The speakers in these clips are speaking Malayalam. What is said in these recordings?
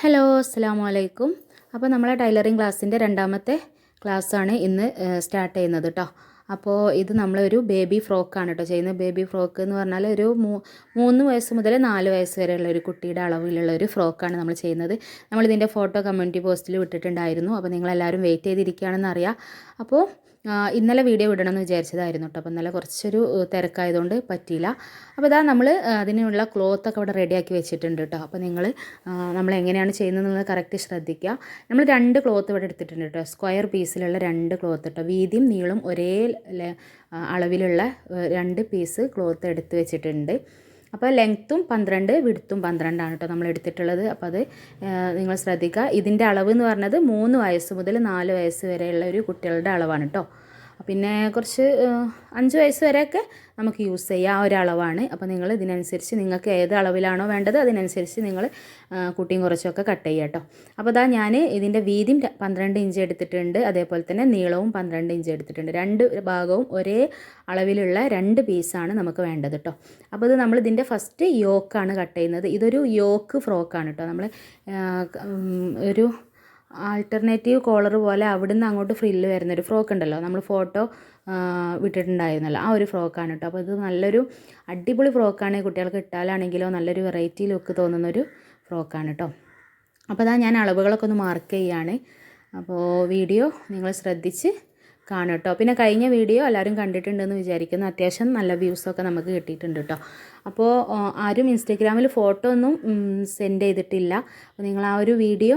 ഹലോ അസ്സാം വലൈക്കും അപ്പോൾ നമ്മളെ ടൈലറിങ് ക്ലാസ്സിന്റെ രണ്ടാമത്തെ ക്ലാസ്സാണ് ഇന്ന് സ്റ്റാർട്ട് ചെയ്യുന്നത് കേട്ടോ അപ്പോൾ ഇത് നമ്മളൊരു ബേബി ഫ്രോക്കാണ് കേട്ടോ ചെയ്യുന്നത്. ബേബി ഫ്രോക്ക് എന്ന് പറഞ്ഞാൽ ഒരു മൂന്ന് വയസ്സ് മുതൽ നാല് വയസ്സ് വരെയുള്ള ഒരു കുട്ടിയുടെ അളവിലുള്ള ഒരു ഫ്രോക്കാണ് നമ്മൾ ചെയ്യുന്നത്. നമ്മളിതിന്റെ ഫോട്ടോ കമ്മ്യൂണിറ്റി പോസ്റ്റിൽ വിട്ടിട്ടുണ്ടായിരുന്നു. അപ്പോൾ നിങ്ങളെല്ലാവരും വെയിറ്റ് ചെയ്തിരിക്കുകയാണെന്ന് അറിയാം അപ്പോൾ ഇന്നലെ വീഡിയോ വിടണമെന്ന് വിചാരിച്ചതായിരുന്നു കേട്ടോ. അപ്പോൾ ഇന്നലെ കുറച്ചൊരു തിരക്കായതുകൊണ്ട് പറ്റിയില്ല. അപ്പോൾ ഇതാ നമ്മൾ അതിനുള്ള ക്ലോത്തൊക്കെ ഇവിടെ റെഡിയാക്കി വെച്ചിട്ടുണ്ട് കേട്ടോ. അപ്പോൾ നിങ്ങൾ നമ്മൾ എങ്ങനെയാണ് ചെയ്യുന്നത് കറക്റ്റ് ശ്രദ്ധിക്കുക. നമ്മൾ രണ്ട് ക്ലോത്ത് ഇവിടെ എടുത്തിട്ടുണ്ട് കേട്ടോ. സ്ക്വയർ പീസിലുള്ള രണ്ട് ക്ലോത്ത് കേട്ടോ. വീതിയും നീളും ഒരേ അളവിലുള്ള രണ്ട് പീസ് ക്ലോത്ത് എടുത്ത് വെച്ചിട്ടുണ്ട്. അപ്പോൾ ലെങ്ത്തും പന്ത്രണ്ട് വിടുത്തും പന്ത്രണ്ടാണ് കേട്ടോ നമ്മൾ എടുത്തിട്ടുള്ളത്. അപ്പോൾ അത് നിങ്ങൾ ശ്രദ്ധിക്കുക. ഇതിന്റെ അളവ് എന്ന് പറഞ്ഞത് മൂന്ന് വയസ്സ് മുതൽ നാല് വയസ്സ് വരെയുള്ള ഒരു കുട്ടികളുടെ അളവാണ് കേട്ടോ. പിന്നെ കുറച്ച് അഞ്ച് വയസ്സ് വരെയൊക്കെ നമുക്ക് യൂസ് ചെയ്യാം ആ ഒരു അളവാണ് അപ്പോൾ നിങ്ങൾ ഇതിനനുസരിച്ച് നിങ്ങൾക്ക് ഏത് അളവിലാണോ വേണ്ടത് അതിനനുസരിച്ച് നിങ്ങൾ കുട്ടിയും കുറച്ചൊക്കെ കട്ട് ചെയ്യുക കേട്ടോ. അപ്പോൾ അതാ ഞാൻ ഇതിന്റെ വീതിയും പന്ത്രണ്ട് ഇഞ്ച് എടുത്തിട്ടുണ്ട്. അതേപോലെ തന്നെ നീളവും പന്ത്രണ്ട് ഇഞ്ച് എടുത്തിട്ടുണ്ട്. രണ്ട് ഭാഗവും ഒരേ അളവിലുള്ള രണ്ട് പീസാണ് നമുക്ക് വേണ്ടത് കേട്ടോ. അപ്പോൾ ഇത് നമ്മൾ ഇതിന്റെ ഫസ്റ്റ് യോക്കാണ് കട്ട് ചെയ്യുന്നത്. ഇതൊരു യോക്ക് ഫ്രോക്കാണ് കേട്ടോ. നമ്മൾ ഒരു ആൾട്ടർനേറ്റീവ് കോളർ പോലെ അവിടുന്ന് അങ്ങോട്ട് ഫ്രില്ല് വരുന്നൊരു ഫ്രോക്ക് ഉണ്ടല്ലോ. നമ്മൾ ഫോട്ടോ വിട്ടിട്ടുണ്ടായിരുന്നല്ലോ. ആ ഒരു ഫ്രോക്കാണ് കേട്ടോ അപ്പോൾ ഇത് നല്ലൊരു അടിപൊളി ഫ്രോക്കാണ് കുട്ടികൾക്ക് ഇട്ടാലാണെങ്കിലോ നല്ലൊരു വെറൈറ്റി ലുക്ക് തോന്നുന്നൊരു ഫ്രോക്കാണ് കേട്ടോ അപ്പോൾ അതാ ഞാൻ അളവുകളൊക്കെ ഒന്ന് മാർക്ക് ചെയ്യാണ്. അപ്പോൾ വീഡിയോ നിങ്ങൾ ശ്രദ്ധിച്ച് കാണും കേട്ടോ പിന്നെ കഴിഞ്ഞ വീഡിയോ എല്ലാവരും കണ്ടിട്ടുണ്ടെന്ന് വിചാരിക്കുന്നു. അത്യാവശ്യം നല്ല വ്യൂസൊക്കെ നമുക്ക് കിട്ടിയിട്ടുണ്ട് കേട്ടോ അപ്പോൾ ആരും ഇൻസ്റ്റഗ്രാമിൽ ഫോട്ടോ ഒന്നും സെൻഡ് ചെയ്തിട്ടില്ല. അപ്പോൾ നിങ്ങൾ ആ ഒരു വീഡിയോ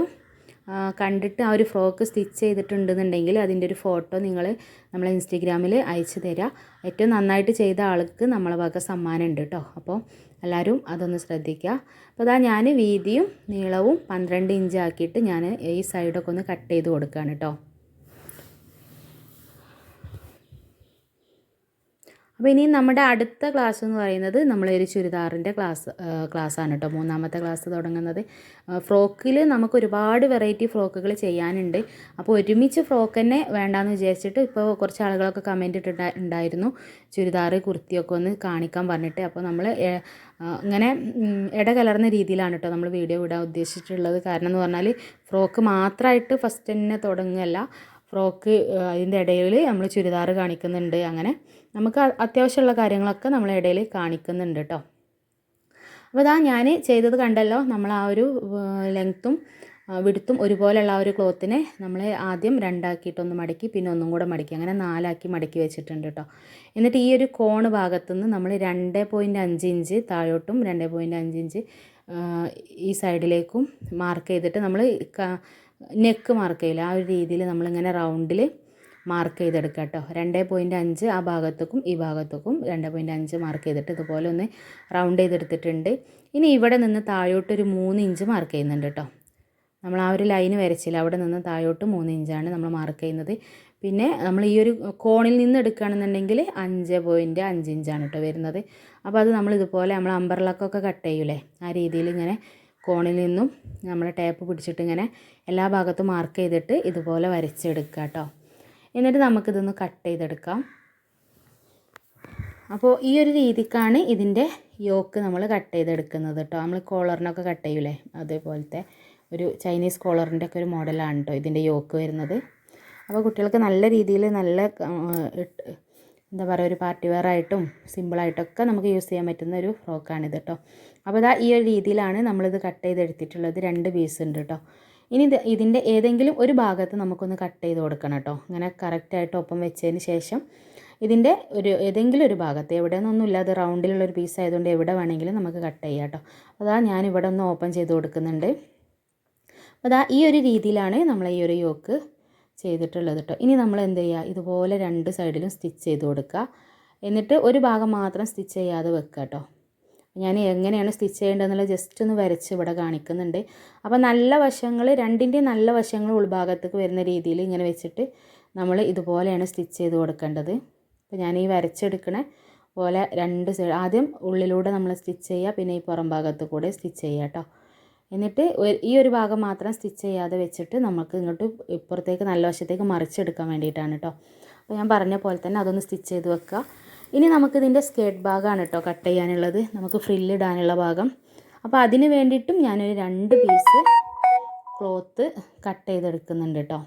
കണ്ടിട്ട് ആ ഒരു ഫ്രോക്ക് സ്റ്റിച്ച് ചെയ്തിട്ടുണ്ടെന്നുണ്ടെങ്കിൽ അതിന്റെ ഒരു ഫോട്ടോ നിങ്ങൾ നമ്മൾ ഇൻസ്റ്റഗ്രാമിൽ അയച്ചു തരാം. ഏറ്റവും നന്നായിട്ട് ചെയ്ത ആൾക്ക് നമ്മളെ വക സമ്മാനം ഉണ്ട് കേട്ടോ. അപ്പോൾ എല്ലാവരും അതൊന്ന് ശ്രദ്ധിക്കുക. അപ്പോൾ അതാ ഞാൻ വീതിയും നീളവും പന്ത്രണ്ട് ഇഞ്ച് ആക്കിയിട്ട് ഞാൻ ഈ സൈഡൊക്കെ ഒന്ന് കട്ട് ചെയ്ത് കൊടുക്കുകയാണ് കേട്ടോ. അപ്പോൾ ഇനി നമ്മുടെ അടുത്ത ക്ലാസ് എന്ന് പറയുന്നത് നമ്മളൊരു ചുരിദാറിന്റെ ക്ലാസ് ക്ലാസ്സാണ് കേട്ടോ മൂന്നാമത്തെ ക്ലാസ് തുടങ്ങുന്നത്. ഫ്രോക്കിൽ നമുക്ക് ഒരുപാട് വെറൈറ്റി ഫ്രോക്കുകൾ ചെയ്യാനുണ്ട്. അപ്പോൾ ഒരുമിച്ച് ഫ്രോക്ക് തന്നെ വേണ്ടാന്ന് വിചാരിച്ചിട്ട് ഇപ്പോൾ കുറച്ച് ആളുകളൊക്കെ കമന്റ് ഇട്ടിട്ട് ഉണ്ടായിരുന്നു ചുരിദാർ കുർത്തിയൊക്കെ ഒന്ന് കാണിക്കാൻ പറഞ്ഞിട്ട്. അപ്പോൾ നമ്മൾ ഇങ്ങനെ ഇടകലർന്ന രീതിയിലാണ് കേട്ടോ നമ്മൾ വീഡിയോ വിടാൻ ഉദ്ദേശിച്ചിട്ടുള്ളത്. കാരണം എന്ന് പറഞ്ഞാൽ ഫ്രോക്ക് മാത്രമായിട്ട് ഫസ്റ്റ് തന്നെ തുടങ്ങുകയല്ല ഫ്രോക്ക് അതിന്റെ ഇടയിൽ നമ്മൾ ചുരിദാർ കാണിക്കുന്നുണ്ട്. അങ്ങനെ നമുക്ക് അത്യാവശ്യമുള്ള കാര്യങ്ങളൊക്കെ നമ്മളെ ഇടയിൽ കാണിക്കുന്നുണ്ട് കേട്ടോ. അപ്പോൾ ഇതാ ഞാൻ ചെയ്തത് കണ്ടല്ലോ നമ്മൾ ആ ഒരു ലെങ്ത്തും വിടുത്തും ഒരുപോലെയുള്ള ആ ഒരു ക്ലോത്തിനെ നമ്മൾ ആദ്യം രണ്ടാക്കിയിട്ടൊന്ന് മടക്കി പിന്നെ ഒന്നും കൂടെ മടക്കി അങ്ങനെ നാലാക്കി മടക്കി വെച്ചിട്ടുണ്ട് കേട്ടോ. എന്നിട്ട് ഈ ഒരു കോണ് ഭാഗത്തു നിന്ന് നമ്മൾ രണ്ട് പോയിന്റ് അഞ്ച് ഇഞ്ച് താഴോട്ടും രണ്ട് പോയിന്റ് അഞ്ച് ഇഞ്ച് ഈ സൈഡിലേക്കും മാർക്ക് ചെയ്തിട്ട് നമ്മൾ നെക്ക് മാർക്ക് ചെയ്യില്ല. ആ ഒരു രീതിയിൽ നമ്മളിങ്ങനെ റൗണ്ടിൽ മാർക്ക് ചെയ്തെടുക്കുക കേട്ടോ. രണ്ട് പോയിന്റ് അഞ്ച് ആ ഭാഗത്തേക്കും ഈ ഭാഗത്തേക്കും രണ്ട് പോയിന്റ് അഞ്ച് മാർക്ക് ചെയ്തിട്ട് ഇതുപോലെ ഒന്ന് റൗണ്ട് ചെയ്തെടുത്തിട്ടുണ്ട്. ഇനി ഇവിടെ നിന്ന് താഴോട്ട് ഒരു മൂന്ന് ഇഞ്ച് മാർക്ക് ചെയ്യുന്നുണ്ട് കേട്ടോ. നമ്മൾ ആ ഒരു ലൈന് വരച്ചില്ല. അവിടെ നിന്ന് താഴോട്ട് മൂന്ന് ഇഞ്ചാണ് നമ്മൾ മാർക്ക് ചെയ്യുന്നത്. പിന്നെ നമ്മൾ ഈ ഒരു കോണിൽ നിന്ന് എടുക്കുകയാണെന്നുണ്ടെങ്കിൽ അഞ്ച് പോയിന്റ് അഞ്ച് ഇഞ്ചാണ് കേട്ടോ വരുന്നത്. അപ്പോൾ അത് നമ്മൾ ഇതുപോലെ നമ്മൾ അമ്പർലക്കൊക്കെ കട്ട് ചെയ്യൂലേ? ആ രീതിയിൽ ഇങ്ങനെ കോണിൽ നിന്നും നമ്മൾ ടേപ്പ് പിടിച്ചിട്ട് ഇങ്ങനെ എല്ലാ ഭാഗത്തും മാർക്ക് ചെയ്തിട്ട് ഇതുപോലെ വരച്ചെടുക്കുക കേട്ടോ. എന്നിട്ട് നമുക്കിതൊന്ന് കട്ട് ചെയ്തെടുക്കാം. അപ്പോൾ ഈ ഒരു രീതിക്കാണ് ഇതിന്റെ യോക്ക് നമ്മൾ കട്ട് ചെയ്തെടുക്കുന്നത് കേട്ടോ നമ്മൾ കോളറിനൊക്കെ കട്ട് ചെയ്യൂലേ? അതേപോലത്തെ ഒരു ചൈനീസ് കോളറിന്റെ ഒക്കെ ഒരു മോഡലാണ് കേട്ടോ ഇതിന്റെ യോക്ക് വരുന്നത്. അപ്പോൾ കുട്ടികൾക്ക് നല്ല രീതിയിൽ നല്ല എന്താ പറയുക ഒരു പാർട്ടി വെയർ ആയിട്ടും സിമ്പിളായിട്ടൊക്കെ നമുക്ക് യൂസ് ചെയ്യാൻ പറ്റുന്ന ഒരു ഫ്രോക്കാണിത് കേട്ടോ അപ്പോൾ ഇതാ ഈ ഒരു രീതിയിലാണ് നമ്മളിത് കട്ട് ചെയ്തെടുത്തിട്ടുള്ളത്. രണ്ട് പീസ് ഉണ്ട് കേട്ടോ ഇനി ഇത് ഇതിന്റെ ഏതെങ്കിലും ഒരു ഭാഗത്ത് നമുക്കൊന്ന് കട്ട് ചെയ്ത് കൊടുക്കണം കേട്ടോ. അങ്ങനെ കറക്റ്റായിട്ട് ഒപ്പം വെച്ചതിന് ശേഷം ഇതിന്റെ ഒരു ഏതെങ്കിലും ഒരു ഭാഗത്ത് എവിടെ നിന്നൊന്നുമില്ല അത് റൗണ്ടിലുള്ള ഒരു പീസ് ആയതുകൊണ്ട് എവിടെ വേണമെങ്കിലും നമുക്ക് കട്ട് ചെയ്യാം കേട്ടോ. അതാ ഞാൻ ഇവിടെ ഒന്ന് ഓപ്പൺ ചെയ്ത് കൊടുക്കുന്നുണ്ട്. അതാ ഈ ഒരു രീതിയിലാണ് നമ്മൾ ഈ ഒരു യോക്ക് ചെയ്തിട്ടുള്ളത് കേട്ടോ. ഇനി നമ്മൾ എന്ത് ചെയ്യുക? ഇതുപോലെ രണ്ട് സൈഡിലും സ്റ്റിച്ച് ചെയ്ത് കൊടുക്കുക. എന്നിട്ട് ഒരു ഭാഗം മാത്രം സ്റ്റിച്ച് ചെയ്യാതെ വെക്കുക കേട്ടോ. ഞാൻ എങ്ങനെയാണ് സ്റ്റിച്ച് ചെയ്യേണ്ടതെന്നുള്ള ജസ്റ്റ് ഒന്ന് വരച്ച് ഇവിടെ കാണിക്കുന്നുണ്ട്. അപ്പോൾ നല്ല വശങ്ങൾ രണ്ടിന്റെയും നല്ല വശങ്ങൾ ഉൾഭാഗത്തേക്ക് വരുന്ന രീതിയിൽ ഇങ്ങനെ വെച്ചിട്ട് നമ്മൾ ഇതുപോലെയാണ് സ്റ്റിച്ച് ചെയ്ത് കൊടുക്കേണ്ടത്. അപ്പോൾ ഞാൻ ഈ വരച്ചെടുക്കണ പോലെ രണ്ട് സൈഡ് ആദ്യം ഉള്ളിലൂടെ നമ്മൾ സ്റ്റിച്ച് ചെയ്യുക പിന്നെ ഈ പുറം ഭാഗത്ത് കൂടെ സ്റ്റിച്ച് ചെയ്യുക കേട്ടോ എന്നിട്ട് ഈ ഒരു ഭാഗം മാത്രം സ്റ്റിച്ച് ചെയ്യാതെ വെച്ചിട്ട് നമുക്ക് ഇങ്ങോട്ട് ഇപ്പുറത്തേക്ക് നല്ല വശത്തേക്ക് മറിച്ചെടുക്കാൻ വേണ്ടിയിട്ടാണ് കേട്ടോ അപ്പോൾ ഞാൻ പറഞ്ഞ പോലെ തന്നെ അതൊന്ന് സ്റ്റിച്ച് ചെയ്ത് വെക്കുക. ഇനി നമുക്കിതിന്റെ സ്കേർട്ട് ഭാഗമാണ് കേട്ടോ കട്ട് ചെയ്യാനുള്ളത്. നമുക്ക് ഫ്രില്ലിടാനുള്ള ഭാഗം. അപ്പോൾ അതിന് വേണ്ടിയിട്ടും ഞാനൊരു രണ്ട് പീസ് ക്ലോത്ത് കട്ട് ചെയ്തെടുക്കുന്നുണ്ട് കേട്ടോ.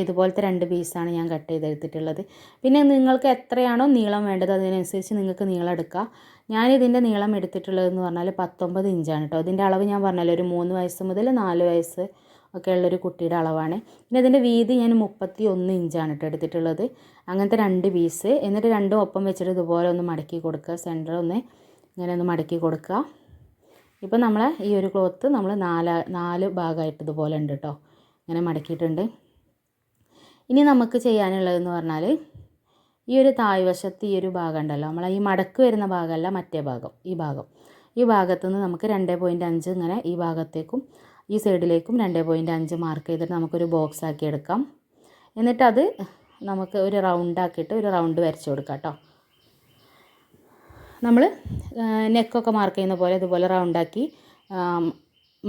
ഇതുപോലത്തെ രണ്ട് പീസാണ് ഞാൻ കട്ട് ചെയ്തെടുത്തിട്ടുള്ളത്. പിന്നെ നിങ്ങൾക്ക് എത്രയാണോ നീളം വേണ്ടത് അതിനനുസരിച്ച് നിങ്ങൾക്ക് നീളം എടുക്കാം. ഞാനിതിന്റെ നീളം എടുത്തിട്ടുള്ളതെന്ന് പറഞ്ഞാൽ പത്തൊമ്പത് ഇഞ്ചാണ് കേട്ടോ. ഇതിന്റെ അളവ് ഞാൻ പറഞ്ഞല്ലോ ഒരു മൂന്ന് വയസ്സ് മുതൽ നാല് വയസ്സ് ഒക്കെ ഉള്ളൊരു കുട്ടിയുടെ അളവാണ്. പിന്നെ ഇതിന്റെ വീതി ഞാൻ മുപ്പത്തി ഒന്ന് ഇഞ്ചാണ് കേട്ടോ എടുത്തിട്ടുള്ളത്. അങ്ങനത്തെ രണ്ട് പീസ് എന്നിട്ട് രണ്ടും ഒപ്പം വെച്ചിട്ട് ഇതുപോലെ ഒന്ന് മടക്കി കൊടുക്കുക. സെന്റർ ഒന്ന് ഇങ്ങനെ ഒന്ന് മടക്കി കൊടുക്കുക. ഇപ്പം നമ്മൾ ഈ ഒരു ക്ലോത്ത് നമ്മൾ നാല് നാല് ഭാഗമായിട്ട് ഇതുപോലെ ഉണ്ട് കേട്ടോ ഇങ്ങനെ മടക്കിയിട്ടുണ്ട്. ഇനി നമുക്ക് ചെയ്യാനുള്ളതെന്ന് പറഞ്ഞാൽ ഈ ഒരു താഴ്വശത്ത് ഈ ഒരു ഭാഗം ഉണ്ടല്ലോ. നമ്മൾ ഈ മടക്ക് വരുന്ന ഭാഗമല്ല മറ്റേ ഭാഗം ഈ ഭാഗം. ഈ ഭാഗത്തു നിന്ന് നമുക്ക് രണ്ട് പോയിന്റ് അഞ്ച് ഇങ്ങനെ ഈ ഭാഗത്തേക്കും ഈ സൈഡിലേക്കും രണ്ട് പോയിന്റ് അഞ്ച് മാർക്ക് ചെയ്തിട്ട് നമുക്കൊരു ബോക്സ് ആക്കി എടുക്കാം. എന്നിട്ട് അത് നമുക്ക് ഒരു റൗണ്ട് ആക്കിയിട്ട് ഒരു റൗണ്ട് വരച്ച് കൊടുക്കാം കേട്ടോ നമ്മൾ നെക്കൊക്കെ മാർക്ക് ചെയ്യുന്ന പോലെ ഇതുപോലെ റൗണ്ടാക്കി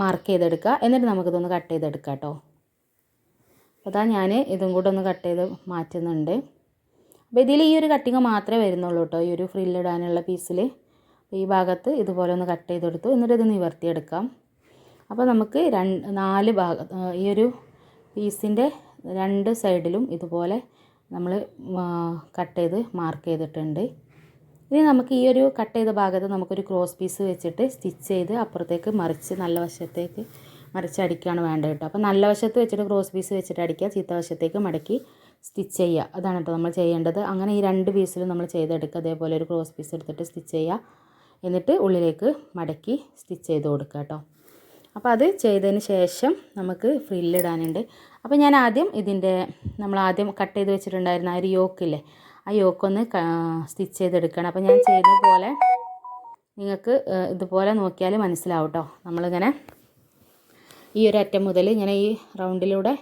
മാർക്ക് ചെയ്തെടുക്കുക. എന്നിട്ട് നമുക്കിതൊന്ന് കട്ട് ചെയ്തെടുക്കാം കേട്ടോ അതാ ഞാൻ ഇതും കൂടെ ഒന്ന് കട്ട് ചെയ്ത് മാറ്റുന്നുണ്ട്. അപ്പോൾ ഇതിൽ ഈ ഒരു കട്ടിങ് മാത്രമേ വരുന്നുള്ളൂ കേട്ടോ ഈ ഒരു ഫ്രില്ലിടാനുള്ള പീസിൽ ഈ ഭാഗത്ത് ഇതുപോലെ ഒന്ന് കട്ട് ചെയ്തെടുത്തു. എന്നിട്ട് ഇത് നിവർത്തിയെടുക്കാം. അപ്പോൾ നമുക്ക് രണ്ട് നാല് ഭാഗ ഈ ഒരു പീസിന്റെ രണ്ട് സൈഡിലും ഇതുപോലെ നമ്മൾ കട്ട് ചെയ്ത് മാർക്ക് ചെയ്തിട്ടുണ്ട്. ഇനി നമുക്ക് ഈ ഒരു കട്ട് ചെയ്ത ഭാഗത്ത് നമുക്കൊരു ക്രോസ് പീസ് വെച്ചിട്ട് സ്റ്റിച്ച് ചെയ്ത് അപ്പുറത്തേക്ക് മറിച്ച് നല്ല വശത്തേക്ക് മറിച്ചടിക്കുകയാണ് വേണ്ടത് കേട്ടോ. അപ്പോൾ നല്ല വശത്ത് വെച്ചിട്ട് ക്രോസ് പീസ് വെച്ചിട്ട് അടിക്കുക ചീത്ത വശത്തേക്ക് മടക്കി സ്റ്റിച്ച് ചെയ്യുക. അതാണ് കേട്ടോ നമ്മൾ ചെയ്യേണ്ടത്. അങ്ങനെ ഈ രണ്ട് പീസിലും നമ്മൾ ചെയ്തെടുക്കുക. അതേപോലെ ഒരു ക്രോസ് പീസ് എടുത്തിട്ട് സ്റ്റിച്ച് ചെയ്യുക. എന്നിട്ട് ഉള്ളിലേക്ക് മടക്കി സ്റ്റിച്ച് ചെയ്ത് കൊടുക്കുക കേട്ടോ. അപ്പോൾ അത് ചെയ്തതിന് ശേഷം നമുക്ക് ഫ്രില്ലിടാനുണ്ട്. അപ്പോൾ ഞാൻ ആദ്യം ഇതിന്റെ നമ്മൾ ആദ്യം കട്ട് ചെയ്ത് വെച്ചിട്ടുണ്ടായിരുന്ന ആ ഒരു യോക്കില്ലേ ആ യോക്കൊന്ന് സ്റ്റിച്ച് ചെയ്തെടുക്കണം. അപ്പോൾ ഞാൻ ചെയ്യുന്ന പോലെ നിങ്ങൾക്ക് ഇതുപോലെ നോക്കിയാൽ മനസ്സിലാവും കേട്ടോ നമ്മളിങ്ങനെ ഈ ഒരു അറ്റം മുതൽ ഇങ്ങനെ ഈ റൗണ്ടിലൂടെ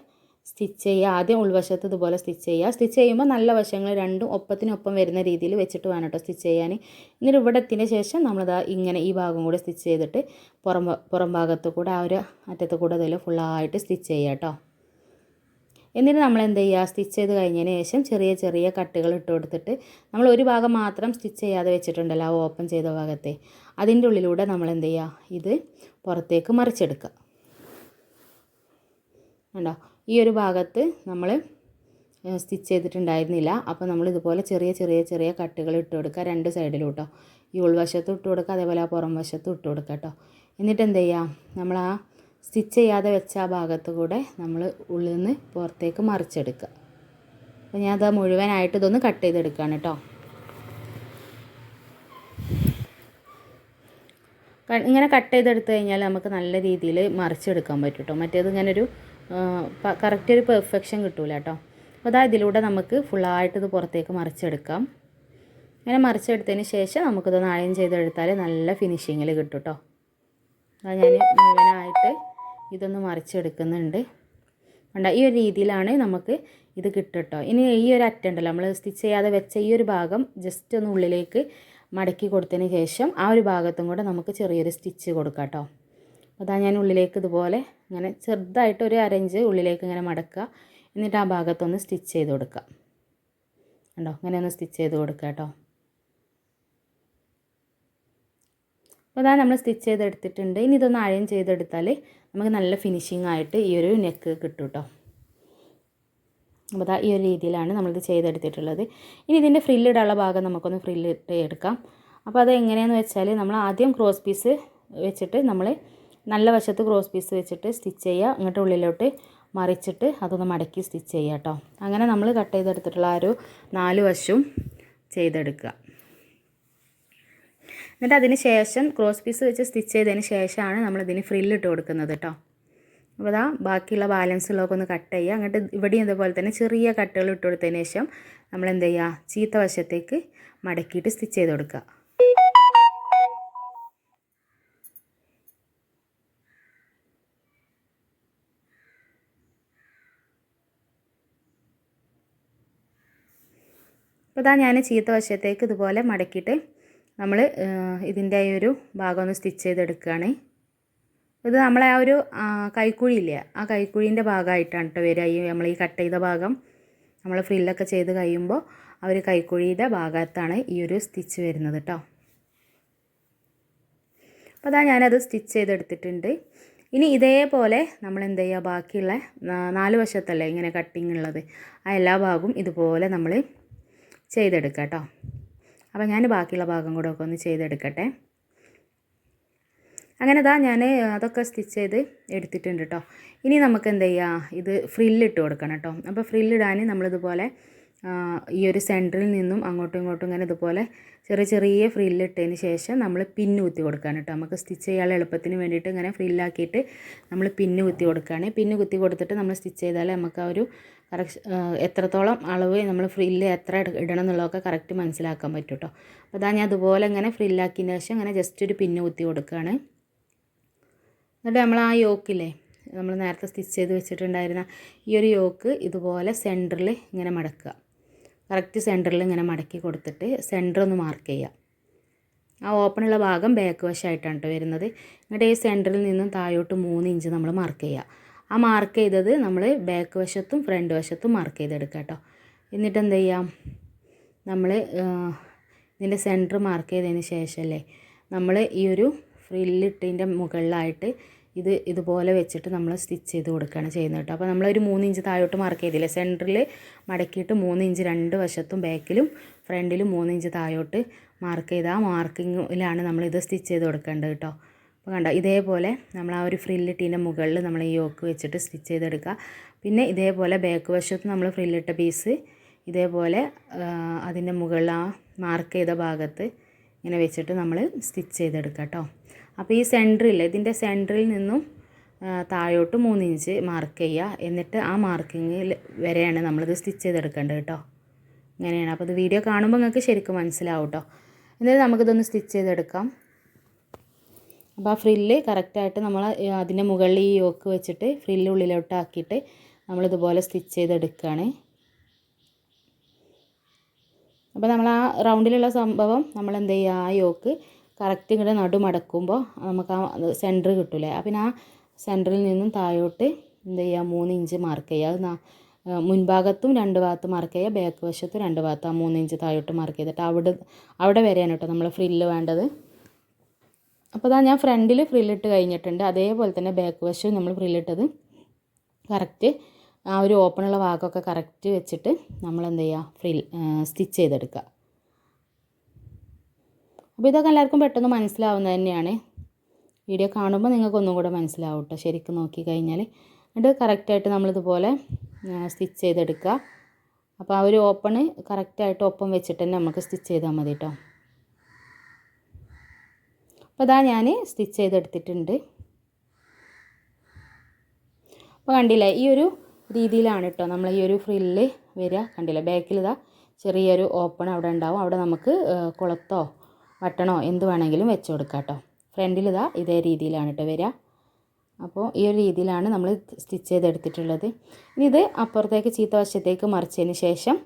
സ്റ്റിച്ച് ചെയ്യുക. ആദ്യം ഉൾവശത്ത് ഇതുപോലെ സ്റ്റിച്ച് ചെയ്യുക. സ്റ്റിച്ച് ചെയ്യുമ്പോൾ നല്ല വശങ്ങൾ രണ്ടും ഒപ്പത്തിനൊപ്പം വരുന്ന രീതിയിൽ വെച്ചിട്ട് വേണം കേട്ടോ സ്റ്റിച്ച് ചെയ്യാൻ. എന്നിട്ട് ഇവിടെ എത്തിയതിന് ശേഷം നമ്മളിതാ ഇങ്ങനെ ഈ ഭാഗം കൂടെ സ്റ്റിച്ച് ചെയ്തിട്ട് പുറം പുറം ഭാഗത്ത് കൂടെ ആ ഒരു അറ്റത്ത് കൂടെ അതിൽ ഫുള്ളായിട്ട് സ്റ്റിച്ച് ചെയ്യുക കേട്ടോ. എന്നിട്ട് നമ്മൾ എന്ത് ചെയ്യുക? സ്റ്റിച്ച് ചെയ്ത് കഴിഞ്ഞതിന് ശേഷം ചെറിയ ചെറിയ കട്ടുകൾ ഇട്ട് കൊടുത്തിട്ട് നമ്മൾ ഒരു ഭാഗം മാത്രം സ്റ്റിച്ച് ചെയ്യാതെ വെച്ചിട്ടുണ്ടല്ലോ ഓപ്പൺ ചെയ്ത ഭാഗത്തെ. അതിന്റെ ഉള്ളിലൂടെ നമ്മൾ എന്ത് ചെയ്യുക? ഇത് പുറത്തേക്ക് മറിച്ചെടുക്കുക. കണ്ടോ? ഈ ഒരു ഭാഗത്ത് നമ്മൾ സ്റ്റിച്ച് ചെയ്തിട്ടുണ്ടായിരുന്നില്ല. അപ്പോൾ നമ്മൾ ഇതുപോലെ ചെറിയ ചെറിയ ചെറിയ കട്ടുകൾ ഇട്ട് കൊടുക്കുക രണ്ട് സൈഡിലും കേട്ടോ ഈ ഉൾവശത്തും ഇട്ട് കൊടുക്കുക അതേപോലെ ആ പുറം വശത്തും ഇട്ട് കൊടുക്കുക കേട്ടോ എന്നിട്ട് എന്ത് ചെയ്യുക നമ്മൾ ആ സ്റ്റിച്ച് ചെയ്യാതെ വെച്ച ആ ഭാഗത്ത് കൂടെ നമ്മൾ ഉള്ളിൽ നിന്ന് പുറത്തേക്ക് മറിച്ചെടുക്കുക. അപ്പോൾ ഞാൻ അത് മുഴുവനായിട്ട് ഇതൊന്ന് കട്ട് ചെയ്തെടുക്കുകയാണ് കേട്ടോ ഇങ്ങനെ കട്ട് ചെയ്തെടുത്ത് കഴിഞ്ഞാൽ നമുക്ക് നല്ല രീതിയിൽ മറിച്ചെടുക്കാൻ പറ്റും കേട്ടോ മറ്റേത് ഇങ്ങനെ ഒരു കറക്റ്റ് ഒരു പെർഫെക്ഷൻ കിട്ടൂല കേട്ടോ അപ്പോൾ അതാ ഇതിലൂടെ നമുക്ക് ഫുള്ളായിട്ട് പുറത്തേക്ക് മറിച്ചെടുക്കാം. അങ്ങനെ മറിച്ചെടുത്തതിന് ശേഷം നമുക്കിത് അയൺ ചെയ്തെടുത്താൽ നല്ല ഫിനിഷിങ്ങിൽ കിട്ടും കേട്ടോ അതാ ഞാൻ മുഴുവനായിട്ട് ഇതൊന്ന് മറിച്ചെടുക്കുന്നുണ്ട്. വേണ്ട ഈ ഒരു രീതിയിലാണ് നമുക്ക് ഇത് കിട്ടുട്ടോ ഇനി ഈ ഒരു അറ്റുണ്ടല്ലോ നമ്മൾ സ്റ്റിച്ച് ചെയ്യാതെ വെച്ച ഈ ഒരു ഭാഗം ജസ്റ്റ് ഒന്ന് ഉള്ളിലേക്ക് മടക്കി കൊടുത്തതിന് ശേഷം ആ ഒരു ഭാഗത്തും കൂടെ നമുക്ക് ചെറിയൊരു സ്റ്റിച്ച് കൊടുക്കാം കേട്ടോ അതാ ഞാൻ ഉള്ളിലേക്ക് ഇതുപോലെ ഇങ്ങനെ ചെറുതായിട്ട് ഒരു അരഞ്ച് ഉള്ളിലേക്ക് ഇങ്ങനെ മടക്കുക. എന്നിട്ട് ആ ഭാഗത്തൊന്ന് സ്റ്റിച്ച് ചെയ്ത് കൊടുക്കുക. കണ്ടോ? ഇങ്ങനെ ഒന്ന് സ്റ്റിച്ച് ചെയ്ത് കൊടുക്കുക കേട്ടോ. അപ്പോൾ അതാ നമ്മൾ സ്റ്റിച്ച് ചെയ്തെടുത്തിട്ടുണ്ട്. ഇനി ഇതൊന്ന് അയൺ ചെയ്തെടുത്താൽ നമുക്ക് നല്ല ഫിനിഷിംഗ് ആയിട്ട് ഈ ഒരു നെക്ക് കിട്ടും കേട്ടോ. അപ്പോൾ അതാ ഈ ഒരു രീതിയിലാണ് നമ്മളിത് ചെയ്തെടുത്തിട്ടുള്ളത്. ഇനി ഇതിന്റെ ഫ്രില്ലിടാനുള്ള ഭാഗം നമുക്കൊന്ന് ഫ്രില്ലിട്ട് എടുക്കാം. അപ്പോൾ അത് എങ്ങനെയാണെന്ന് വെച്ചാൽ നമ്മൾ ആദ്യം ക്രോസ് പീസ് വെച്ചിട്ട് നമ്മൾ നല്ല വശത്ത് ക്രോസ് പീസ് വെച്ചിട്ട് സ്റ്റിച്ച് ചെയ്യുക. ഇങ്ങോട്ട് ഉള്ളിലോട്ട് മറിച്ചിട്ട് അതൊന്ന് മടക്കി സ്റ്റിച്ച് ചെയ്യുക കേട്ടോ അങ്ങനെ നമ്മൾ കട്ട് ചെയ്തെടുത്തിട്ടുള്ള ആ ഒരു നാല് വശവും ചെയ്തെടുക്കുക. എന്നിട്ട് അതിന് ശേഷം ക്രോസ് പീസ് വെച്ച് സ്റ്റിച്ച് ചെയ്തതിന് ശേഷമാണ് നമ്മളിതിന് ഫ്രില്ലിട്ട് കൊടുക്കുന്നത് കേട്ടോ അപ്പോൾ അതാ ബാക്കിയുള്ള ബാലൻസ് ഉള്ളതൊക്കെ ഒന്ന് കട്ട് ചെയ്യുക. അങ്ങോട്ട് ഇവിടെയും ഇതുപോലെ തന്നെ ചെറിയ കട്ടുകൾ ഇട്ട് കൊടുത്തതിന് ശേഷം നമ്മൾ എന്ത് ചെയ്യുക? ചീത്ത വശത്തേക്ക് മടക്കിയിട്ട് സ്റ്റിച്ച് ചെയ്ത് കൊടുക്കുക. അപ്പോൾ ഇതാ ഞാൻ ചീത്ത വശത്തേക്ക് ഇതുപോലെ മടക്കിയിട്ട് നമ്മൾ ഇതിന്റെ ഈ ഒരു ഭാഗം ഒന്ന് സ്റ്റിച്ച് ചെയ്തെടുക്കുകയാണ്. ഇത് നമ്മളെ ആ ഒരു കൈക്കുഴി ഇല്ലേ ആ കൈക്കുഴീന്റെ ഭാഗമായിട്ടാണ് കേട്ടോ വരിക. ഈ നമ്മൾ ഈ കട്ട് ചെയ്ത ഭാഗം നമ്മൾ ഫ്രില്ലൊക്കെ ചെയ്ത് കഴിയുമ്പോൾ ആ ഒരു കൈക്കുഴിയുടെ ഭാഗത്താണ് ഈ ഒരു സ്റ്റിച്ച് വരുന്നത് കേട്ടോ. അപ്പോൾ അതാ ഞാനത് സ്റ്റിച്ച് ചെയ്തെടുത്തിട്ടുണ്ട്. ഇനി ഇതേപോലെ നമ്മൾ എന്ത് ചെയ്യുക ബാക്കിയുള്ള നാല് വശത്തല്ലേ ഇങ്ങനെ കട്ടിങ് ഉള്ളത്. ആ എല്ലാ ഭാഗവും ഇതുപോലെ നമ്മൾ ചെയ്തെടുക്കാം കേട്ടോ. അപ്പോൾ ഞാൻ ബാക്കിയുള്ള ഭാഗം കൂടെ ഒക്കെ ഒന്ന് ചെയ്തെടുക്കട്ടെ. അങ്ങനെ ഇതാ ഞാൻ അതൊക്കെ സ്റ്റിച്ച് ചെയ്ത് എടുത്തിട്ടുണ്ട് കേട്ടോ. ഇനി നമുക്ക് എന്ത് ചെയ്യുക ഇത് ഫ്രില്ലിട്ട് കൊടുക്കണം കേട്ടോ. അപ്പോൾ ഫ്രില്ലിടാൻ നമ്മളിതുപോലെ ഈ ഒരു സെന്ററിൽ നിന്നും അങ്ങോട്ടും ഇങ്ങോട്ടും ഇങ്ങനെ ഇതുപോലെ ചെറിയ ചെറിയ ഫ്രില്ലിട്ടതിന് ശേഷം നമ്മൾ പിന്ന് കുത്തി കൊടുക്കുകയാണ് കേട്ടോ. നമുക്ക് സ്റ്റിച്ച് ചെയ്യാനുള്ള എളുപ്പത്തിന് വേണ്ടിയിട്ട് ഇങ്ങനെ ഫ്രില്ലാക്കിയിട്ട് നമ്മൾ പിന്ന് കുത്തി കൊടുക്കുകയാണ് പിന്ന് കുത്തി കൊടുത്തിട്ട് നമ്മൾ സ്റ്റിച്ച് ചെയ്താൽ നമുക്ക് ആ ഒരു കറക്റ്റ് എത്രത്തോളം അളവ് നമ്മൾ ഫ്രില്ല് എത്ര ഇട- ഇടണം എന്നുള്ളതൊക്കെ കറക്റ്റ് മനസ്സിലാക്കാൻ പറ്റും കേട്ടോ അപ്പോൾ അതാ ഞാൻ അതുപോലെ ഇങ്ങനെ ഫ്രില്ലാക്കിയതിന് ശേഷം ഇങ്ങനെ ജസ്റ്റ് ഒരു പിന്ന് കുത്തി കൊടുക്കുകയാണ് എന്നിട്ട് നമ്മൾ ആ യോക്കില്ലേ നമ്മൾ നേരത്തെ സ്റ്റിച്ച് ചെയ്ത് വെച്ചിട്ടുണ്ടായിരുന്ന ഈ ഒരു യോക്ക് ഇതുപോലെ സെന്ററിൽ ഇങ്ങനെ മടക്കുക. കറക്റ്റ് സെന്ററിൽ ഇങ്ങനെ മടക്കി കൊടുത്തിട്ട് സെന്റർ ഒന്ന് മാർക്ക് ചെയ്യുക. ആ ഓപ്പണുള്ള ഭാഗം ബാക്ക് വശമായിട്ടാണ് കേട്ടോ വരുന്നത്. എന്നിട്ട് ഈ സെന്ററിൽ നിന്നും താഴോട്ട് മൂന്ന് ഇഞ്ച് നമ്മൾ മാർക്ക് ചെയ്യുക. ആ മാർക്ക് ചെയ്തത് നമ്മൾ ബാക്ക് വശത്തും ഫ്രണ്ട് വശത്തും മാർക്ക് ചെയ്തെടുക്കുക കേട്ടോ. എന്നിട്ട് എന്ത് ചെയ്യാം? നമ്മൾ ഇതിന്റെ സെന്റർ മാർക്ക് ചെയ്തതിന് ശേഷമല്ലേ നമ്മൾ ഈ ഒരു ഫ്രില്ലിട്ടിന്റെ മുകളിലായിട്ട് ഇത് ഇതുപോലെ വെച്ചിട്ട് നമ്മൾ സ്റ്റിച്ച് ചെയ്ത് കൊടുക്കുകയാണ് ചെയ്യുന്നത് കേട്ടോ. അപ്പോൾ നമ്മളൊരു മൂന്ന് ഇഞ്ച് താഴോട്ട് മാർക്ക് ചെയ്തില്ലേ? സെന്ററിൽ മടക്കിയിട്ട് മൂന്ന് ഇഞ്ച് രണ്ട് വശത്തും ബാക്കിലും ഫ്രണ്ടിലും മൂന്ന് ഇഞ്ച് താഴോട്ട് മാർക്ക് ചെയ്ത് ആ മാർക്കിങ്ങിലാണ് നമ്മളിത് സ്റ്റിച്ച് ചെയ്ത് കൊടുക്കേണ്ടത് കേട്ടോ. അപ്പോൾ കണ്ടോ ഇതേപോലെ നമ്മൾ ആ ഒരു ഫ്രില്ലിട്ടീന്റെ മുകളിൽ നമ്മൾ ഈ യോക്ക് വെച്ചിട്ട് സ്റ്റിച്ച് ചെയ്തെടുക്കുക. പിന്നെ ഇതേപോലെ ബാക്ക് വശത്ത് നമ്മൾ ഫ്രില്ലിട്ട പീസ് ഇതേപോലെ അതിന്റെ മുകളിൽ ആ മാർക്ക് ചെയ്ത ഭാഗത്ത് ഇങ്ങനെ വെച്ചിട്ട് നമ്മൾ സ്റ്റിച്ച് ചെയ്തെടുക്കുക കേട്ടോ. അപ്പോൾ ഈ സെന്ററിൽ ഇതിന്റെ സെന്ററിൽ നിന്നും താഴോട്ട് മൂന്ന് ഇഞ്ച് മാർക്ക് ചെയ്യുക. എന്നിട്ട് ആ മാർക്കിങ്ങിൽ വരെയാണ് നമ്മളിത് സ്റ്റിച്ച് ചെയ്തെടുക്കേണ്ടത് കേട്ടോ. ഇങ്ങനെയാണ്. അപ്പോൾ ഇത് വീഡിയോ കാണുമ്പോൾ നിങ്ങൾക്ക് ശരിക്കും മനസ്സിലാവും കേട്ടോ. എന്നിട്ട് നമുക്കിതൊന്ന് സ്റ്റിച്ച് ചെയ്തെടുക്കാം. അപ്പോൾ ആ ഫ്രില്ല് കറക്റ്റായിട്ട് നമ്മൾ അതിന്റെ മുകളിൽ ഈ യോക്ക് വെച്ചിട്ട് ഫ്രില്ല് ഉള്ളിലോട്ടാക്കിയിട്ട് നമ്മളിതുപോലെ സ്റ്റിച്ച് ചെയ്തെടുക്കുകയാണ് അപ്പോൾ നമ്മൾ ആ റൗണ്ടിലുള്ള സംഭവം നമ്മൾ എന്ത് ചെയ്യുക? ആ യോക്ക് കറക്റ്റ് ഇങ്ങോട്ട് നടുമടക്കുമ്പോൾ നമുക്ക് ആ സെന്റർ കിട്ടൂലേ? അപ്പം ആ സെന്ററിൽ നിന്നും താഴോട്ട് എന്ത് ചെയ്യുക? മൂന്ന് ഇഞ്ച് മാർക്ക് ചെയ്യുക. അത് മുൻഭാഗത്തും രണ്ട് ഭാഗത്ത് മാർക്ക് ചെയ്യുക. ബാക്ക് വശത്തും രണ്ട് ഭാഗത്തും ആ മൂന്ന് ഇഞ്ച് താഴോട്ട് മാർക്ക് ചെയ്തിട്ട് അവിടെ അവിടെ വരെയാണ് കേട്ടോ നമ്മൾ ഫ്രില്ല് വേണ്ടത്. അപ്പോൾ ഞാൻ ഫ്രണ്ടിൽ ഫ്രില്ലിട്ട് കഴിഞ്ഞിട്ടുണ്ട്. അതേപോലെ തന്നെ ബാക്ക് വശവും നമ്മൾ ഫ്രില്ലിട്ടത് കറക്റ്റ് ആ ഒരു ഓപ്പണുള്ള ഭാഗമൊക്കെ കറക്റ്റ് വെച്ചിട്ട് നമ്മൾ എന്ത് ചെയ്യുക? ഫ്രിൽ സ്റ്റിച്ച് ചെയ്തെടുക്കുക. അപ്പോൾ ഇതൊക്കെ എല്ലാവർക്കും പെട്ടെന്ന് മനസ്സിലാവുന്നത് തന്നെയാണ്. വീഡിയോ കാണുമ്പോൾ നിങ്ങൾക്ക് ഒന്നും കൂടെ മനസ്സിലാവും കേട്ടോ ശരിക്കും നോക്കി കഴിഞ്ഞാൽ എന്നിട്ട് കറക്റ്റായിട്ട് നമ്മളിതുപോലെ സ്റ്റിച്ച് ചെയ്തെടുക്കുക. അപ്പോൾ ആ ഒരു ഓപ്പണ് കറക്റ്റായിട്ട് ഒപ്പം വെച്ചിട്ട് തന്നെ നമുക്ക് സ്റ്റിച്ച് ചെയ്താൽ മതി കേട്ടോ അപ്പോൾ ഇതാ ഞാൻ സ്റ്റിച്ച് ചെയ്തെടുത്തിട്ടുണ്ട്. അപ്പോൾ കണ്ടില്ലേ ഈ ഒരു രീതിയിലാണ് കേട്ടോ നമ്മൾ ഈ ഒരു ഫ്രില്ല് വരിക. കണ്ടില്ലേ ബാക്കിൽ ഇതാ ചെറിയൊരു ഓപ്പൺ അവിടെ ഉണ്ടാവും. അവിടെ നമുക്ക് കുളത്തോ വട്ടണോ എന്ത് വേണമെങ്കിലും വെച്ച് കൊടുക്കാം കേട്ടോ. ഫ്രണ്ടിൽ ഇതാ ഇതേ രീതിയിലാണ് കേട്ടോ വരിക. അപ്പോൾ ഈ ഒരു രീതിയിലാണ് നമ്മൾ സ്റ്റിച്ച് ചെയ്തെടുത്തിട്ടുള്ളത്. ഇനി ഇത് അപ്പുറത്തേക്ക് ചീത്ത വശത്തേക്ക് മറിച്ചതിന് ശേഷം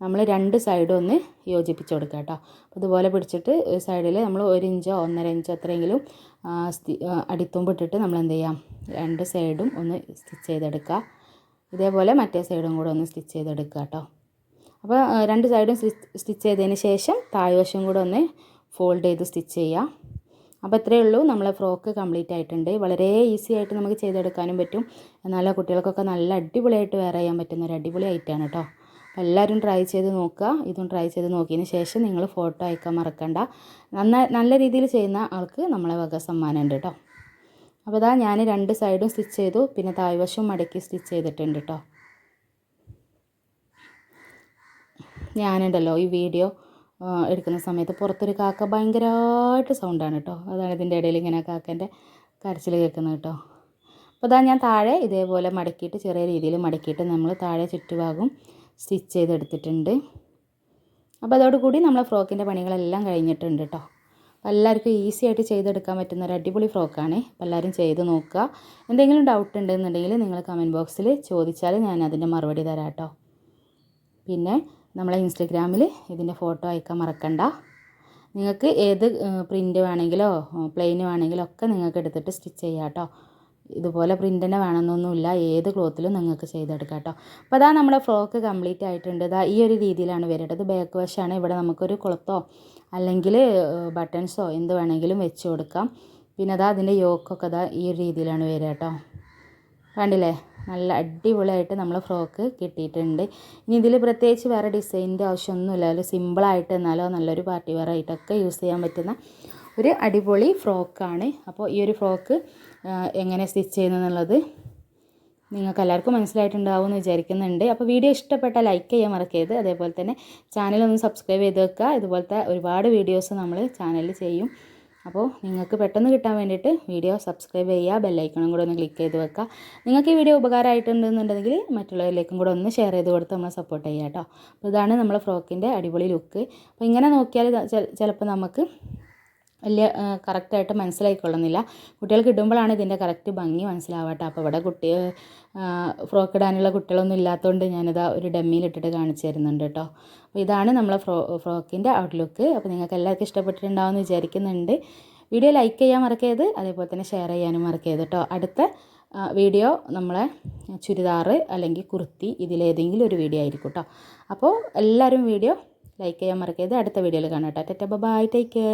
നമ്മൾ രണ്ട് സൈഡും ഒന്ന് യോജിപ്പിച്ച് കൊടുക്കുക കേട്ടോ. അതുപോലെ പിടിച്ചിട്ട് പിടിച്ചിട്ട് സൈഡിൽ നമ്മൾ ഒരു ഇഞ്ചോ ഒന്നര ഇഞ്ചോ അത്രയെങ്കിലും അടിത്തുമ്പ് ഇട്ടിട്ട് നമ്മൾ എന്ത് ചെയ്യാം? രണ്ട് സൈഡും ഒന്ന് സ്റ്റിച്ച് ചെയ്തെടുക്കുക. ഇതേപോലെ മറ്റേ സൈഡും കൂടെ ഒന്ന് സ്റ്റിച്ച് ചെയ്തെടുക്കുക കേട്ടോ. അപ്പോൾ രണ്ട് സൈഡും സ്റ്റിച്ച് ചെയ്തതിന് ശേഷം താഴ്വശം കൂടെ ഒന്ന് ഫോൾഡ് ചെയ്ത് സ്റ്റിച്ച് ചെയ്യുക. അപ്പോൾ ഇത്രയേ ഉള്ളൂ. നമ്മളെ ഫ്രോക്ക് കംപ്ലീറ്റ് ആയിട്ടുണ്ട്. വളരെ ഈസി ആയിട്ട് നമുക്ക് ചെയ്തെടുക്കാനും പറ്റും. എന്നാൽ കുട്ടികൾക്കൊക്കെ നല്ല അടിപൊളിയായിട്ട് വെയർ ചെയ്യാൻ പറ്റുന്ന ഒരു അടിപൊളി ഐറ്റമാണ് കേട്ടോ. എല്ലാവരും ട്രൈ ചെയ്ത് നോക്കുക. ഇതും ട്രൈ ചെയ്ത് നോക്കിയതിന് ശേഷം നിങ്ങൾ ഫോട്ടോ അയക്കാൻ മറക്കണ്ട. നന്നായി നല്ല രീതിയിൽ ചെയ്യുന്ന ആൾക്ക് നമ്മളെ വക സമ്മാനം ഉണ്ട് കേട്ടോ അപ്പോൾ ഇതാ ഞാൻ രണ്ട് സൈഡും സ്റ്റിച്ച് ചെയ്തു. പിന്നെ താഴ്വശവും മടക്കി സ്റ്റിച്ച് ചെയ്തിട്ടുണ്ട് കേട്ടോ ഞാനുണ്ടല്ലോ ഈ വീഡിയോ എടുക്കുന്ന സമയത്ത് പുറത്തൊരു കാക്ക ഭയങ്കരമായിട്ട് സൗണ്ടാണ് കേട്ടോ അതാണ് ഇതിന്റെ ഇടയിൽ ഇങ്ങനെ കാക്കന്റെ കരച്ചിൽ കേൾക്കുന്നത് കേട്ടോ അപ്പോൾ ഇതാ ഞാൻ താഴെ ഇതേപോലെ മടക്കിയിട്ട് ചെറിയ രീതിയിൽ മടക്കിയിട്ട് നമ്മൾ താഴെ ചുറ്റുഭാഗം സ്റ്റിച്ച് ചെയ്തെടുത്തിട്ടുണ്ട്. അപ്പോൾ അതോടുകൂടി നമ്മളെ ഫ്രോക്കിന്റെ പണികളെല്ലാം കഴിഞ്ഞിട്ടുണ്ട് കേട്ടോ. അപ്പോൾ എല്ലാവർക്കും ഈസി ആയിട്ട് ചെയ്തെടുക്കാൻ പറ്റുന്ന ഒരു അടിപൊളി ഫ്രോക്കാണ്. അപ്പോൾ എല്ലാവരും ചെയ്ത് നോക്കുക. എന്തെങ്കിലും ഡൗട്ട് ഉണ്ടെന്നുണ്ടെങ്കിൽ നിങ്ങൾ കമന്റ് ബോക്സിൽ ചോദിച്ചാൽ ഞാൻ അതിന്റെ മറുപടി തരാം കേട്ടോ. പിന്നെ നമ്മളെ ഇൻസ്റ്റഗ്രാമിൽ ഇതിന്റെ ഫോട്ടോ അയക്കാൻ മറക്കണ്ട. നിങ്ങൾക്ക് ഏത് പ്രിന്റ് വേണമെങ്കിലോ പ്ലെയിൻ വേണമെങ്കിലോ ഒക്കെ നിങ്ങൾക്ക് എടുത്തിട്ട് സ്റ്റിച്ച് ചെയ്യാം കേട്ടോ. ഇതുപോലെ പ്രിന്റ് തന്നെ വേണമെന്നൊന്നുമില്ല. ഏത് ക്ലോത്തിലും നിങ്ങൾക്ക് ചെയ്തെടുക്കാം കേട്ടോ. അപ്പോൾ അതാ നമ്മുടെ ഫ്രോക്ക് കംപ്ലീറ്റ് ആയിട്ടുണ്ട്. ഇതാ ഈ ഒരു രീതിയിലാണ് വരേണ്ടത്. ബാക്ക് വശമാണ് ഇവിടെ നമുക്കൊരു കുളത്തോ അല്ലെങ്കിൽ ബട്ടൺസോ എന്ത് വേണമെങ്കിലും വെച്ച് കൊടുക്കാം. പിന്നെ അതാ അതിന്റെ യോക്കൊക്കെ അതാ ഈ ഒരു രീതിയിലാണ് വരിക കേട്ടോ. കണ്ടില്ലേ? നല്ല അടിപൊളിയായിട്ട് നമ്മൾ ഫ്രോക്ക് കിട്ടിയിട്ടുണ്ട്. ഇനി ഇതിൽ പ്രത്യേകിച്ച് വേറെ ഡിസൈനിന്റെ ആവശ്യമൊന്നുമില്ല. അതിൽ സിമ്പിളായിട്ട് എന്നാലോ നല്ലൊരു പാർട്ടി വെയർ ആയിട്ടൊക്കെ യൂസ് ചെയ്യാൻ പറ്റുന്ന ഒരു അടിപൊളി ഫ്രോക്കാണ്. അപ്പോൾ ഈ ഒരു ഫ്രോക്ക് എങ്ങനെ സ്റ്റിച്ച് ചെയ്യുന്നതെന്നുള്ളത് നിങ്ങൾക്ക് എല്ലാവർക്കും മനസ്സിലായിട്ടുണ്ടാവും എന്ന് വിചാരിക്കുന്നുണ്ട്. അപ്പോൾ വീഡിയോ ഇഷ്ടപ്പെട്ടാൽ ലൈക്ക് ചെയ്യാൻ മറക്കരുത്. അതേപോലെ തന്നെ ചാനലൊന്ന് സബ്സ്ക്രൈബ് ചെയ്ത് വെക്കുക. ഇതുപോലത്തെ ഒരുപാട് വീഡിയോസ് നമ്മൾ ചാനലിൽ ചെയ്യും. അപ്പോൾ നിങ്ങൾക്ക് പെട്ടെന്ന് കിട്ടാൻ വേണ്ടിയിട്ട് വീഡിയോ സബ്സ്ക്രൈബ് ചെയ്യുക ബെല്ലൈക്കണും കൂടെ ഒന്ന് ക്ലിക്ക് ചെയ്ത് വെക്കുക. നിങ്ങൾക്ക് ഈ വീഡിയോ ഉപകാരമായിട്ടുണ്ടെന്നുണ്ടെങ്കിൽ മറ്റുള്ളവരിലേക്കും കൂടെ ഒന്ന് ഷെയർ ചെയ്ത് കൊടുത്ത് നമ്മളെ സപ്പോർട്ട് ചെയ്യുക കേട്ടോ. അപ്പോൾ ഇതാണ് നമ്മളെ ഫ്രോക്കിന്റെ അടിപൊളി ലുക്ക് അപ്പോൾ ഇങ്ങനെ നോക്കിയാൽ ചിലപ്പോൾ നമുക്ക് വലിയ കറക്റ്റായിട്ട് മനസ്സിലായിക്കൊള്ളുന്നില്ല. കുട്ടികൾക്ക് ഇടുമ്പോഴാണ് ഇതിന്റെ കറക്റ്റ് ഭംഗി മനസ്സിലാവട്ടെ അപ്പോൾ ഇവിടെ കുട്ടി ഫ്രോക്ക് ഇടാനുള്ള കുട്ടികളൊന്നും ഇല്ലാത്തതുകൊണ്ട് ഞാനിത് ഒരു ഡമ്മിയിലിട്ടിട്ട് കാണിച്ചു തരുന്നുണ്ട് കേട്ടോ. അപ്പോൾ ഇതാണ് നമ്മളെ ഫ്രോ ഫ്രോക്കിന്റെ ഔട്ട്ലുക്ക് അപ്പോൾ നിങ്ങൾക്ക് എല്ലാവർക്കും ഇഷ്ടപ്പെട്ടിട്ടുണ്ടാവുമെന്ന് വിചാരിക്കുന്നുണ്ട്. വീഡിയോ ലൈക്ക് ചെയ്യാൻ മറക്കരുത്. അതേപോലെ തന്നെ ഷെയർ ചെയ്യാനും മറക്കരുത് കേട്ടോ. അടുത്ത വീഡിയോ നമ്മളെ ചുരിദാറ് അല്ലെങ്കിൽ കുർത്തി ഇതിലേതെങ്കിലും ഒരു വീഡിയോ ആയിരിക്കും കേട്ടോ. അപ്പോൾ എല്ലാവരും വീഡിയോ ലൈക്ക് ചെയ്യാൻ മറക്കരുത്. അടുത്ത വീഡിയോയിൽ കാണാം കേട്ടോ. ടെറ്റ ബൈ ടേക്ക് കെയർ